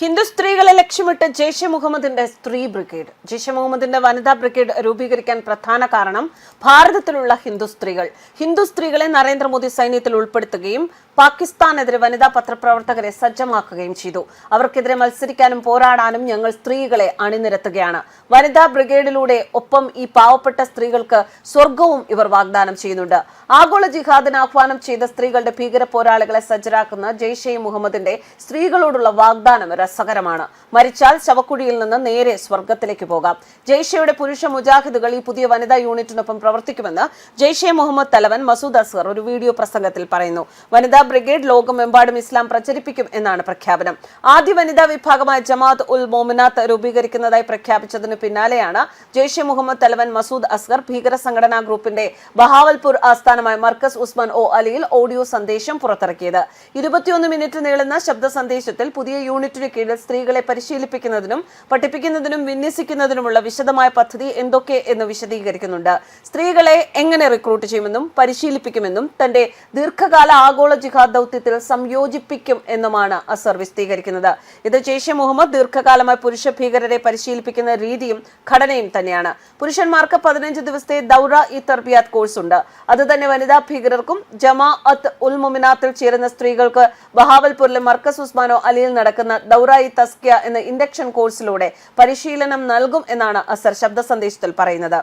ഹിന്ദു സ്ത്രീകളെ ലക്ഷ്യമിട്ട് ജെയ്ഷെ മുഹമ്മദിന്റെ സ്ത്രീ ബ്രിഗേഡ്. ജെയ്ഷെ മുഹമ്മദിന്റെ വനിതാ ബ്രിഗേഡ് രൂപീകരിക്കാൻ പ്രധാന കാരണം ഭാരതത്തിലുള്ള ഹിന്ദു സ്ത്രീകൾ. ഹിന്ദു സ്ത്രീകളെ നരേന്ദ്രമോദി സൈന്യത്തിൽ ഉൾപ്പെടുത്തുകയും പാകിസ്ഥാനെതിരെ വനിതാ പത്രപ്രവർത്തകരെ സജ്ജമാക്കുകയും ചെയ്തു. അവർക്കെതിരെ മത്സരിക്കാനും പോരാടാനും ഞങ്ങൾ സ്ത്രീകളെ അണിനിരത്തുകയാണ്. വനിതാ ബ്രിഗേഡിലൂടെ ഒപ്പം ഈ പാവപ്പെട്ട സ്ത്രീകൾക്ക് സ്വർഗവും ഇവർ വാഗ്ദാനം ചെയ്യുന്നുണ്ട്. ആഗോള ജിഹാദിന് ആഹ്വാനം ചെയ്ത സ്ത്രീകളുടെ ഭീകര പോരാളികളെ സജ്ജരാക്കുന്ന ജെയ്ഷെ മുഹമ്മദിന്റെ സ്ത്രീകളോടുള്ള വാഗ്ദാനം രസകരമാണ്. മരിച്ചാൽ ശവക്കുഴിയിൽ നിന്ന് നേരെ സ്വർഗത്തിലേക്ക് പോകാം. ജെയ്ഷയുടെ പുരുഷ മുജാഹിദുകൾ ഈ പുതിയ വനിതാ യൂണിറ്റിനൊപ്പം പ്രവർത്തിക്കുമെന്ന് ജെയ്ഷെ മുഹമ്മദ് തലവൻ മസൂദ് അസ്ഹർ ഒരു വീഡിയോ പ്രസംഗത്തിൽ പറയുന്നു. വനിതാ ബ്രിഗേഡ് ലോകമെമ്പാടും ഇസ്ലാം പ്രചരിപ്പിക്കും എന്നാണ് പ്രഖ്യാപനം. ആദ്യ വനിതാ വിഭാഗമായ ജമാഅത്ത് ഉൽ മോമിനാത്ത് രൂപീകരിക്കുന്നതായി പ്രഖ്യാപിച്ചതിന് പിന്നാലെയാണ് ജെയ്ഷെ മുഹമ്മദ് തലവൻ മസൂദ് അസ്ഗർ ഭീകര സംഘടനാ ഗ്രൂപ്പിന്റെ ബഹാവൽപൂർ ആസ്ഥാനമായ മർക്കസ് ഉസ്മാൻ ഒ അലിയിൽ ഓഡിയോ സന്ദേശം പുറത്തിറക്കിയത്. ഇരുപത്തിയൊന്ന് മിനിറ്റ് നീളുന്ന ശബ്ദ സന്ദേശത്തിൽ പുതിയ യൂണിറ്റിന് കീഴിൽ സ്ത്രീകളെ പരിശീലിപ്പിക്കുന്നതിനും പഠിപ്പിക്കുന്നതിനും വിന്യസിക്കുന്നതിനുമുള്ള വിശദമായ പദ്ധതി എന്തൊക്കെ എന്ന് വിശദീകരിക്കുന്നുണ്ട്. സ്ത്രീകളെ എങ്ങനെ റിക്രൂട്ട് ചെയ്യുമെന്നും പരിശീലിപ്പിക്കുമെന്നും തന്റെ ദീർഘകാല ആഗോള ജിഹാദ് ദൗത്യത്തിൽ സംയോജിപ്പിക്കും എന്നുമാണ് അസർ വിശദീകരിക്കുന്നത് ഇത് ജെയ്ഷെ മുഹമ്മദ് ദീർഘകാലമായി പുരുഷ ഭീകരരെ പരിശീലിപ്പിക്കുന്ന രീതിയും ഘടനയും തന്നെയാണ്. പുരുഷന്മാർക്ക് പതിനഞ്ച് ദിവസത്തെ ദൗറ ഇ തർബിയാത്ത് കോഴ്സ് ഉണ്ട്. അത് തന്നെ വനിതാ ഭീകരർക്കും ജമാ അത്ത് ഉൽ മുമിനാത്തിൽ ചേരുന്ന സ്ത്രീകൾക്ക് ബഹാവൽപൂരിലെ മർക്കസ് ഉസ്മാനോ അലിയിൽ നടക്കുന്ന ദൗറ ഇ തസ്കിയ എന്ന ഇൻഡക്ഷൻ കോഴ്സിലൂടെ പരിശീലനം നൽകും എന്നാണ് അസർ ശബ്ദ സന്ദേശത്തിൽ പറയുന്നത്.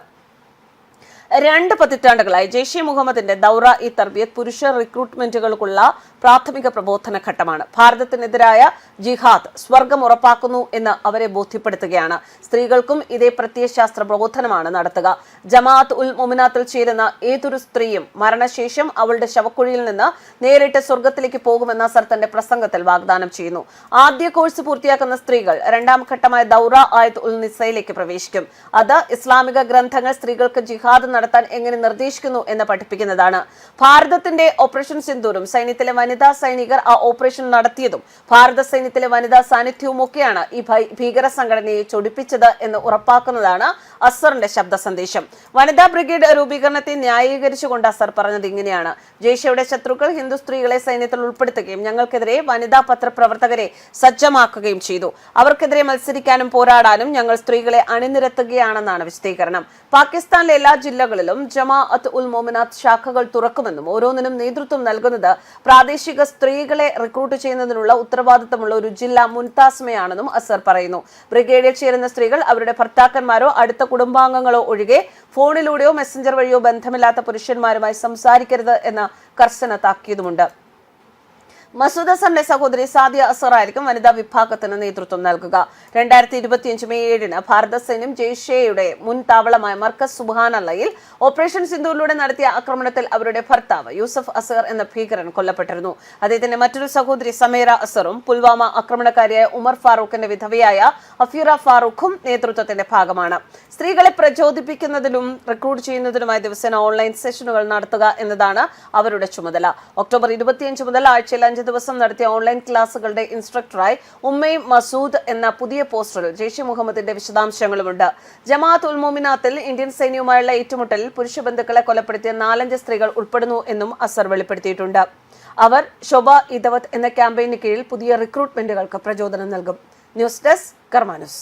രണ്ട് പതിറ്റാണ്ടുകളായി ജെയ്ഷെ മുഹമ്മദിന്റെ ദൗറ ഇ തർബിയത്ത് പുരുഷ റിക്രൂട്ട്മെന്റുകൾക്കുള്ള പ്രാഥമിക പ്രബോധന ഘട്ടമാണ്. ഭാരതത്തിനെതിരായ ജിഹാദ് സ്വർഗം ഉറപ്പാക്കുന്നു എന്ന് അവരെ ബോധ്യപ്പെടുത്തുകയാണ്. സ്ത്രീകൾക്കും ഇതേ പ്രത്യയശാസ്ത്ര പ്രബോധനമാണ് നടത്തുക. ജമാഅത്ത് ഉൽ മൊമിനാത്തിൽ ചേരുന്ന ഏതൊരു സ്ത്രീയും മരണശേഷം അവളുടെ ശവക്കുഴിയിൽ നിന്ന് നേരിട്ട് സ്വർഗത്തിലേക്ക് പോകുമെന്ന സർ തന്റെ പ്രസംഗത്തിൽ വാഗ്ദാനം ചെയ്യുന്നു. ആദ്യ കോഴ്സ് പൂർത്തിയാക്കുന്ന സ്ത്രീകൾ രണ്ടാം ഘട്ടമായ ദൗറ ആയത് ഉൽ നിസയിലേക്ക് പ്രവേശിക്കും. അത് ഇസ്ലാമിക ഗ്രന്ഥങ്ങൾ സ്ത്രീകൾക്ക് ജിഹാദ് നടത്താൻ എങ്ങനെ നിർദ്ദേശിക്കുന്നു എന്ന് പഠിപ്പിക്കുന്നതാണ്. ഭാരതത്തിന്റെ ഓപ്പറേഷൻ സിന്ദൂരും സൈന്യത്തിലെ വനിതാ സൈനികർ ആ ഓപ്പറേഷൻ നടത്തിയതും ഭാരത സൈന്യത്തിലെ വനിതാ സാന്നിധ്യവും ഒക്കെയാണ് ഈ ഭീകര സംഘടനയെ ചൊടിപ്പിച്ചത് എന്ന് ഉറപ്പാക്കുന്നതാണ് അസറിന്റെ ശബ്ദ സന്ദേശം. വനിതാ ബ്രിഗേഡ് രൂപീകരണത്തെ ന്യായീകരിച്ചുകൊണ്ട് അസർ പറഞ്ഞത് ഇങ്ങനെയാണ്. ജയ്ഷയുടെ ശത്രുക്കൾ ഹിന്ദു സ്ത്രീകളെ സൈന്യത്തിൽ ഉൾപ്പെടുത്തുകയും ഞങ്ങൾക്കെതിരെ വനിതാ പത്രപ്രവർത്തകരെ സജ്ജമാക്കുകയും ചെയ്തു. അവർക്കെതിരെ മത്സരിക്കാനും പോരാടാനും ഞങ്ങൾ സ്ത്രീകളെ അണിനിരത്തുകയാണെന്നാണ് വിശദീകരണം. പാകിസ്ഥാനിലെ എല്ലാ ജില്ലകളിലും ജമാ അത് ഉൽ മോമിനാത്ത് ശാഖകൾ തുറക്കുമെന്നും ഓരോന്നിനും നേതൃത്വം നൽകുന്നത് പ്രാദേശിക സ്ത്രീകളെ റിക്രൂട്ട് ചെയ്യുന്നതിനുള്ള ഉത്തരവാദിത്തമുള്ള ഒരു ജില്ല മുൻതാസ്മയാണെന്നും അസർ പറയുന്നു. ബ്രിഗേഡിൽ ചേരുന്ന സ്ത്രീകൾ അവരുടെ ഭർത്താക്കന്മാരോ അടുത്ത കുടുംബാംഗങ്ങളോ ഒഴികെ ഫോണിലൂടെയോ മെസ്സഞ്ചർ വഴിയോ ബന്ധമില്ലാത്ത പുരുഷന്മാരുമായി സംസാരിക്കരുത് എന്ന കർശന താക്കീതുമുണ്ട്. മസൂദ് അസറിന്റെ സഹോദരി സാദിയ അസറായിരിക്കും വനിതാ വിഭാഗത്തിന് നേതൃത്വം നൽകുക. രണ്ടായിരത്തി ഇരുപത്തിയഞ്ച് മെയ് ഏഴിന് ഭാരത സൈന്യം ജെയ്ഷെയുടെ മുൻ താവളമായ മർക്കസ് സുബാനല്ലയിൽ ഓപ്പറേഷൻ സിന്ധൂരിലൂടെ നടത്തിയ ആക്രമണത്തിൽ അവരുടെ ഭർത്താവ് യൂസഫ് അസർ എന്ന ഭീകരൻ കൊല്ലപ്പെട്ടിരുന്നു. അദ്ദേഹത്തിന്റെ മറ്റൊരു സഹോദരി സമീറ അസറും പുൽവാമ ആക്രമണക്കാരിയായ ഉമർ ഫാറൂഖിന്റെ വിധവയായ അഫീറ ഫാറൂഖും നേതൃത്വത്തിന്റെ ഭാഗമാണ്. സ്ത്രീകളെ പ്രചോദിപ്പിക്കുന്നതിലും റിക്രൂട്ട് ചെയ്യുന്നതിനുമായി ദിവസേന ഓൺലൈൻ സെഷനുകൾ നടത്തുക എന്നതാണ് അവരുടെ ചുമതല. ഒക്ടോബർ ഇരുപത്തിയഞ്ച് മുതൽ ആഴ്ചയിൽ അഞ്ച് ദിവസം നടത്തിയ ഓൺലൈൻ ക്ലാസുകളുടെ ഇൻസ്ട്രക്ടറായി ഉമ്മയ് മസൂദ് എന്ന പുതിയ പോസ്റ്ററിൽ ജെയ്ഷെ മുഹമ്മദിന്റെ വിശദാംശങ്ങളുമുണ്ട്. ജമാഅത്ത് ഉൽമോമിനാത്തിൽ ഇന്ത്യൻ സൈന്യവുമായുള്ള ഏറ്റുമുട്ടലിൽ പുരുഷ ബന്ധുക്കളെ കൊലപ്പെടുത്തിയ നാലഞ്ച് സ്ത്രീകൾ ഉൾപ്പെടുന്നു എന്നും അസർ വെളിപ്പെടുത്തിയിട്ടുണ്ട്. അവർ ശോഭ ഇതവത് എന്ന ക്യാമ്പയിന് കീഴിൽ പുതിയ റിക്രൂട്ട്മെന്റുകൾക്ക് പ്രചോദനം നൽകും. News desk കർമാനുസ്.